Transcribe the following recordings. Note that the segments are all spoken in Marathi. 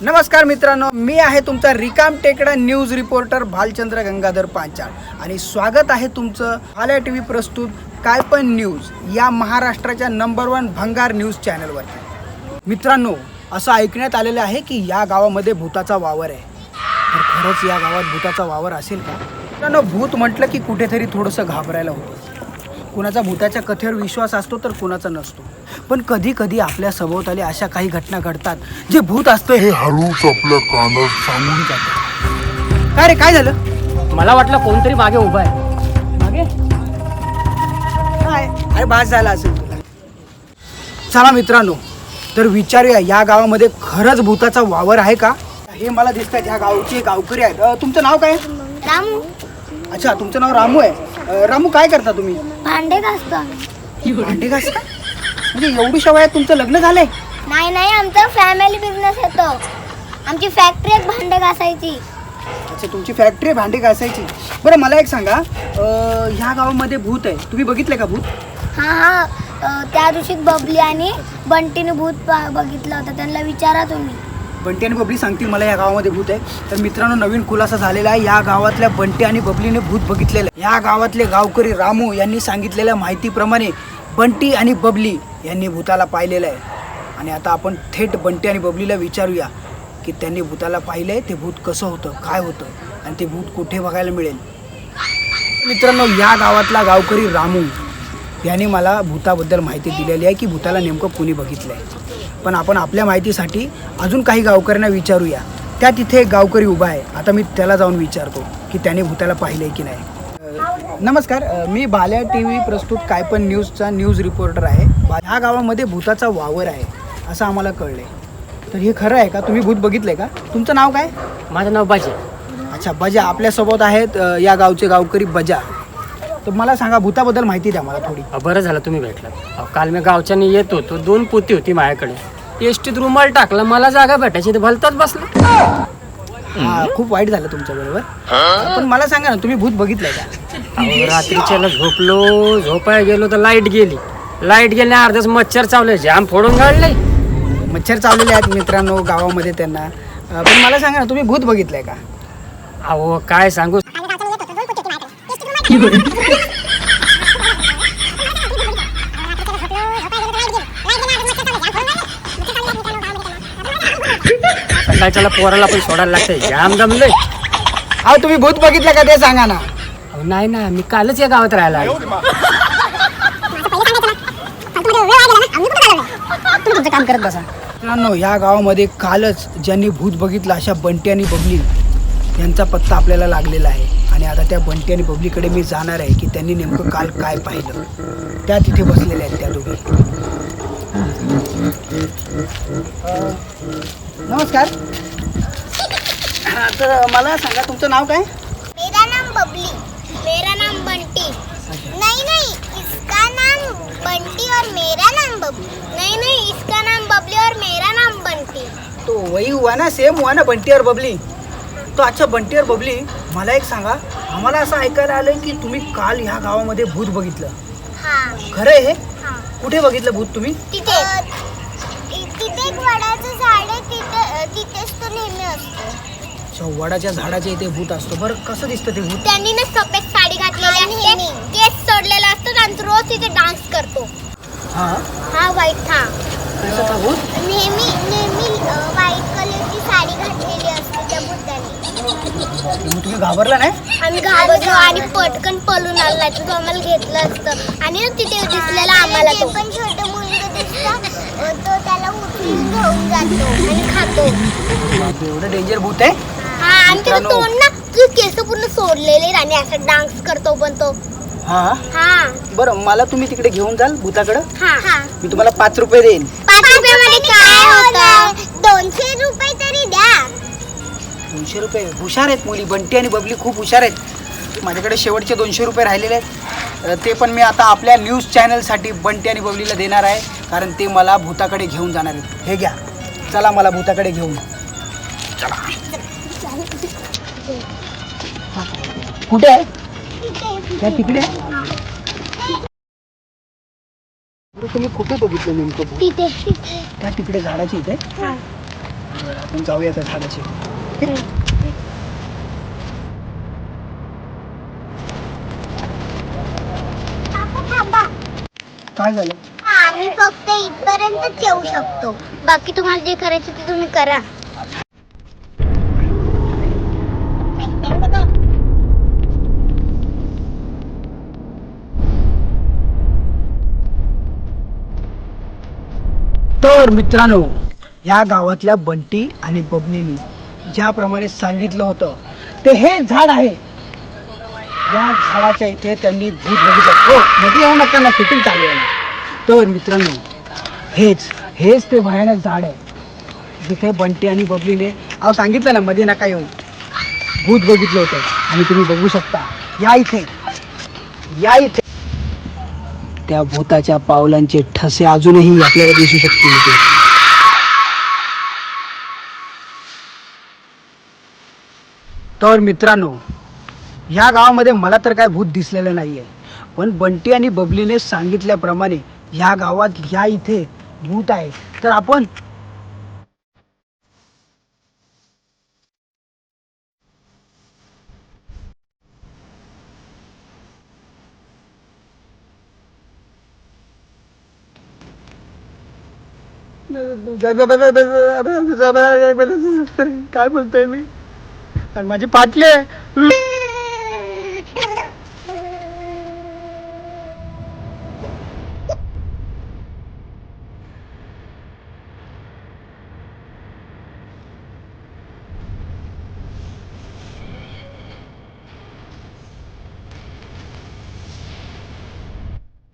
नमस्कार मित्रांनो मी आहे तुमचा रिकाम टेकडा न्यूज रिपोर्टर भालचंद्र गंगाधर पांचाळ. आणि स्वागत आहे तुमचं आल्या टी व्ही प्रस्तुत काय पण न्यूज या महाराष्ट्राच्या नंबर वन भंगार न्यूज चॅनलवरती. मित्रांनो असं ऐकण्यात आलेलं आहे की या गावामध्ये भूताचा वावर आहे. तर खरंच या गावात भूताचा वावर असेल का? मित्रांनो भूत म्हटलं की कुठेतरी थोडंसं घाबरायला होतं. कुणाचा भूताच्या कथेवर विश्वास असतो तर कुणाचा नसतो. पण कधी कधी आपल्या सभोवताली अशा काही घटना घडतात जे भूत असतं हे हळूच आपल्या कानात सांगून जातं. काय रे काय झालं? मला वाटलं कोणतरी मागे उभा आहे. मागे? काय? अरे बास झाला असेल तुला? चला मित्रांनो तर विचारूया या गावामध्ये खरंच भूताचा वावर आहे का? हे मला दिसतात ह्या गावचे गावकरी आहेत. तुमचं नाव काय? रामू. अच्छा तुमचं नाव रामू आहे. रामू काय करता तुम्ही? भांडे घासतो भांडी घासता? म्हणजे एवढी वयात तुमचं लग्न झालंय? नाही नाही आमचा फॅमिली बिझनेस येतो आमची फॅक्टरी एक भांडे घासायची. अच्छा तुमची फॅक्टरी भांडी घासायची. बरं मला एक सांगा अं, ह्या गावामध्ये भूत आहे. तुम्ही बघितलंय का भूत? हा हा अ, त्या दिवशी बबली आणि बंटीने भूत पा- बघितलं होतं. त्यांना विचारा तुम्ही. बंटी आणि बबली सांगतील मला या गावामध्ये भूत आहे. तर मित्रांनो नवीन खुलासा झालेला आहे. या गावातल्या बंटी आणि बबलीने भूत बघितलेलं आहे. या गावातले गावकरी रामू यांनी सांगितलेल्या माहितीप्रमाणे बंटी आणि बबली यांनी भूताला पाहिलेलं आहे. आणि आता आपण थेट बंटी आणि बबलीला विचारूया की त्यांनी भूताला पाहिलं आहे ते भूत कसं होतं काय होतं आणि ते भूत कुठे बघायला मिळेल? मित्रांनो या गावातला गावकरी रामू यांनी मला भूताबद्दल माहिती दिलेली आहे की भूताला नेमकं कुणी बघितलं आहे पण आपण आपल्या माहितीसाठी अजून काही गावकऱ्यांना विचारूया. त्या तिथे एक गावकरी उभा आहे. आता मी त्याला जाऊन विचारतो की त्याने भूताला आहे की नाही. नमस्कार मी बाल्या टी व्ही प्रस्तुत काय पण न्यूजचा न्यूज रिपोर्टर आहे. ह्या गावामध्ये भूताचा वावर आहे असं आम्हाला कळलंय. तर हे खरं आहे का? तुम्ही भूत बघितलंय का? तुमचं नाव काय? माझं नाव बाजी. अच्छा बजा आपल्यासोबत आहेत अ, या गावचे गावकरी बजा. तर मला सांगा भूताबद्दल माहिती द्या मला थोडी. अहो, बरं झालं तुम्ही भेटलात. अहो, काल मी गावच्यानी येत होतो दोन पोती होती माझ्याकडे. एसटीत रुमाल टाकला मला जागा भेटायची तर भलताच बसला. हा खूप वाईट झालं तुमच्या बरोबर. पण मला सांगा ना तुम्ही भूत बघितलंय का? रात्रीच्याला झोपलो झोपायला गेलो तर लाइट गेली. लाइट गेली अर्धच मच्छर चावले जाम फोडून काढले. मच्छर चावलेले आहेत मित्रांनो गावामध्ये त्यांना. अ, पण मला सांगा ना तुम्ही भूत बघितलंय का? अहो काय सांगू? सकाळच्याला पोराला पण सोडायला लागतंय जाम जमलंय. अहो तुम्ही भूत बघितलं का ते सांगा ना. अहो, नाही ना मी कालच या गावात राहायला आलो. तुमचं काम करत बसा मित्रांनो या गावामध्ये कालच ज्यांनी भूत बघितलं अशा बंटी आणि बबली यांचा पत्ता आपल्याला लागलेला आहे. आणि आता त्या बंटी आणि बबलीकडे मी जाणार आहे की त्यांनी नेमकं काल काय पाहिलं. त्या तिथे बसलेल्या आहेत त्या दोघी. अं, नमस्कार. हा, तर मला सांगा तुमचं नाव काय मेरा नाम बबली मेरा नाम बंटी नहीं नहीं इसका नाम बंटी और मेरा नाम बबली। नहीं नहीं इसका नाम बबली और मेरा नाम बंटी। तो वही हुआ ना सेम हुआ ना बंटी और बबली? तो अच्छा बंटी और बबली मला एक सांगा आम्हाला असं ऐकायला आलं की तुम्ही काल ह्या गावामध्ये भूत बघितलं. हाँ। खरं आहे हे? हाँ। कुठे बघितलं भूत तुम्ही? तिथे तिथे एक वडाचं झाड आहे तिथे तिथेच तो नेहमी असतो. अच्छा, वडाच्या झाडाच्या इथे भूत असतो. बरं कसं दिसतं ते भूत? त्यांनी ना सफेद साडी घातलेली असते केस सोडलेला असतो आणि तो रोज तिथे डान्स करतो. हा? कसं का भूत नेहमी नेहमी व्हाईट कलरची साडी घातलेली असते त्या मग तुम्ही घाबरला नाही? आम्ही घाबरलो आणि पटकन पळून आलो नाही तर तो आम्हाला घेतलं असतं. आणि तिथे दिसलेला आम्हाला तो. पण छोटं मुलगा तो त्याला उचलून घेऊन जातो आणि खातो. एवढं डेंजर भूत आहे. हा आणि त्याचं. तोंड ना तुझे केस पूर्ण सोडलेले आणि असं डान्स करतो पण तो. हा? हा. बरं मला तुम्ही तिकडे घेऊन जाल भूताकडं? हा. हा. मी तुम्हाला पाच रुपये देईन. पाच रुपयामध्ये काय होतं? दोनशे रुपये तरी द्या. दोनशे रुपये? हुशार आहेत मुली. बंटी आणि बबली खूप हुशार आहेत. माझ्याकडे शेवटचे दोनशे रुपये राहिलेले आहेत. अ, ते पण मी आता आपल्या न्यूज चॅनलसाठी बंटी आणि बबलीला देणार आहे. कारण ते मला भूताकडे घेऊन जाणार आहेत. हे घ्या. चला मला भूताकडे घेऊन. कुठे आहे? त्या तिकडे? तुम्ही कुठे बघितलं नेमकं त्या तिकडे झाडाची इथे? हा. आपण जाऊया त्या झाडाची. काय झालं? आम्ही फक्त इथपर्यंतच येऊ शकतो. बाकी तुम्हाला जे करायचं ते तुम्ही करा. तर मित्रांनो या गावातल्या बंटी आणि बबनीनी ज्याप्रमाणे सांगितलं होतं ते हे झाड आहे. या झाडाच्या इथे त्यांनी भूत बघितलं. हो मध्ये येऊ नका ना फिटिंग चालू आहे. तर मित्रांनो हेच हेच ते भयानक झाड आहे. जिथे बंटी आणि बबलीने अहो सांगितलं ना मध्ये नका येऊ भूत बघितलं होतं. आणि तुम्ही बघू शकता. या इथे या इथे. त्या भूताच्या पावलांचे ठसे अजूनही आपल्याला दिसू शकतील तर मित्रांनो ह्या गावामध्ये मला तर काय भूत दिसलेलं नाहीये. पण बंटी आणि बबलीने सांगितल्याप्रमाणे ह्या गावात ह्या इथे भूत आहे. तर आपण काय बोलतोय मी? आणि माझी पाटली आहे.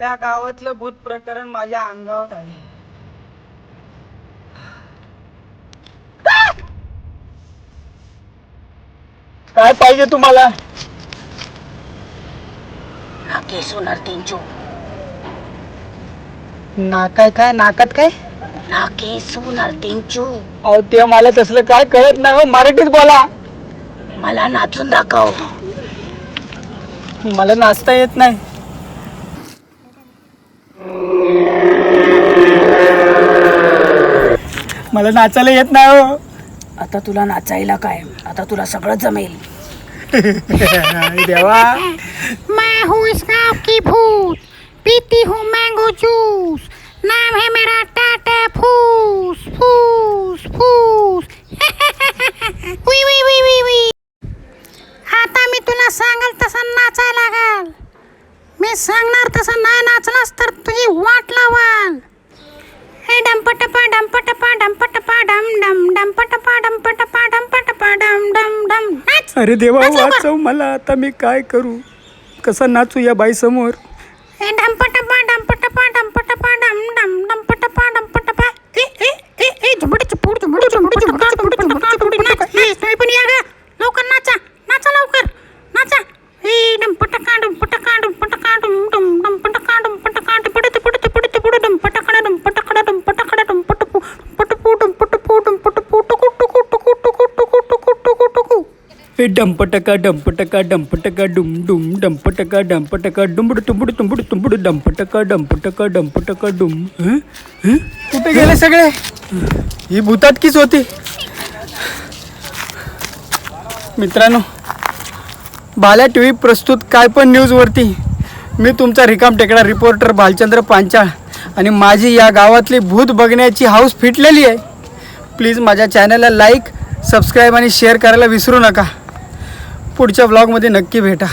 त्या गावातलं भूत प्रकरण माझ्या अंगावर आहे काय पाहिजे तुम्हाला? सोनार तेंचू नाकाय काय? नाकात काय? तेंचू अहो ते मला तसलं काय कळत नाही हो. मराठीत बोला. मला नाचून दाखव. मला नाचता येत नाही. मला नाचायला येत नाही हो. आता तुला नाचायला काय? आता तुला सगळं जमेल. देवा मैं हूँ इस गांव की भूत पीती हूँ मैंगो जूस नाम है मेरा टाटा फूस फूस वी वी वी वी वी आता मी तुला सांगाल तसं नाचायला लागल मी सांगणार तसं नाही नाचलास तर तुझी वाट लावाल हे डंपटपा डंपटपा डंपटपा डम डम डंपटपा डंपटपा डंपटपा डम डम डम नाच अरे देवा. वाचव मला आता मी काय करू कसं नाचू या बाई समोर डम डम डंपटपा ए ए ए ए झुमड चुपुड झुमड झुमड झुमड झुमड झुमड झुमड हे डंपटका डंपटका डंपटका डुम डुम डंपटका डंपटका डुंबड तुंबड तुंबड तुंबड डंपटका डंपटका डंपटका डुम कुठे गेले सगळे? ही भूतातकीच होती. मित्रांनो भाल्या टी व्ही प्रस्तुत काय पण न्यूजवरती मी तुमचा रिकाम टेकडा रिपोर्टर भालचंद्र पांचाळ आणि माझी या गावातली भूत बघण्याची हाऊस फिटलेली आहे. प्लीज माझ्या चॅनलला लाईक सबस्क्राईब आणि शेअर करायला विसरू नका. पुढच्या ब्लॉगमध्ये नक्की भेटा.